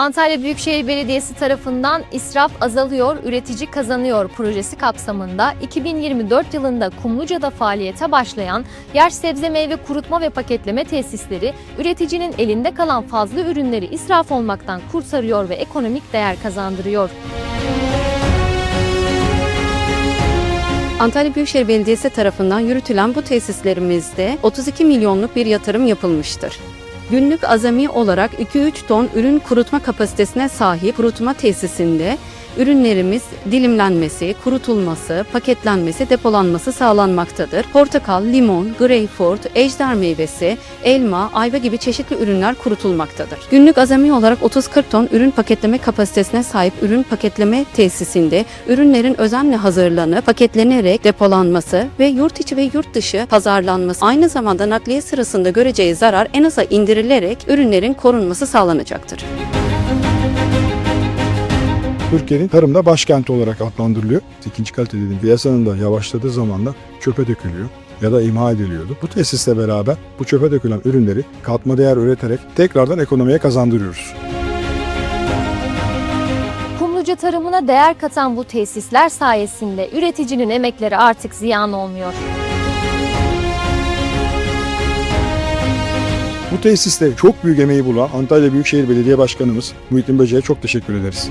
Antalya Büyükşehir Belediyesi tarafından İsraf Azalıyor, Üretici Kazanıyor projesi kapsamında 2024 yılında Kumluca'da faaliyete başlayan yaş sebze meyve kurutma ve paketleme tesisleri üreticinin elinde kalan fazla ürünleri israf olmaktan kurtarıyor ve ekonomik değer kazandırıyor. Antalya Büyükşehir Belediyesi tarafından yürütülen bu tesislerimizde 32 milyonluk bir yatırım yapılmıştır. Günlük azami olarak 2-3 ton ürün kurutma kapasitesine sahip kurutma tesisinde ürünlerimiz dilimlenmesi, kurutulması, paketlenmesi, depolanması sağlanmaktadır. Portakal, limon, greyfurt, ejder meyvesi, elma, ayva gibi çeşitli ürünler kurutulmaktadır. Günlük azami olarak 30-40 ton ürün paketleme kapasitesine sahip ürün paketleme tesisinde ürünlerin özenle hazırlanıp paketlenerek depolanması ve yurt içi ve yurt dışı pazarlanması aynı zamanda nakliye sırasında göreceği zarar en aza indirilerek ürünlerin korunması sağlanacaktır. Türkiye'nin tarımda başkenti olarak adlandırılıyor. İkinci kalite dediğim piyasanın da yavaşladığı zaman da çöpe dökülüyor ya da imha ediliyordu. Bu tesisle beraber bu çöpe dökülen ürünleri katma değer üreterek tekrardan ekonomiye kazandırıyoruz. Kumluca tarımına değer katan bu tesisler sayesinde üreticinin emekleri artık ziyan olmuyor. Bu tesiste çok büyük emeği bulan Antalya Büyükşehir Belediye Başkanımız Muhittin Böce'ye çok teşekkür ederiz.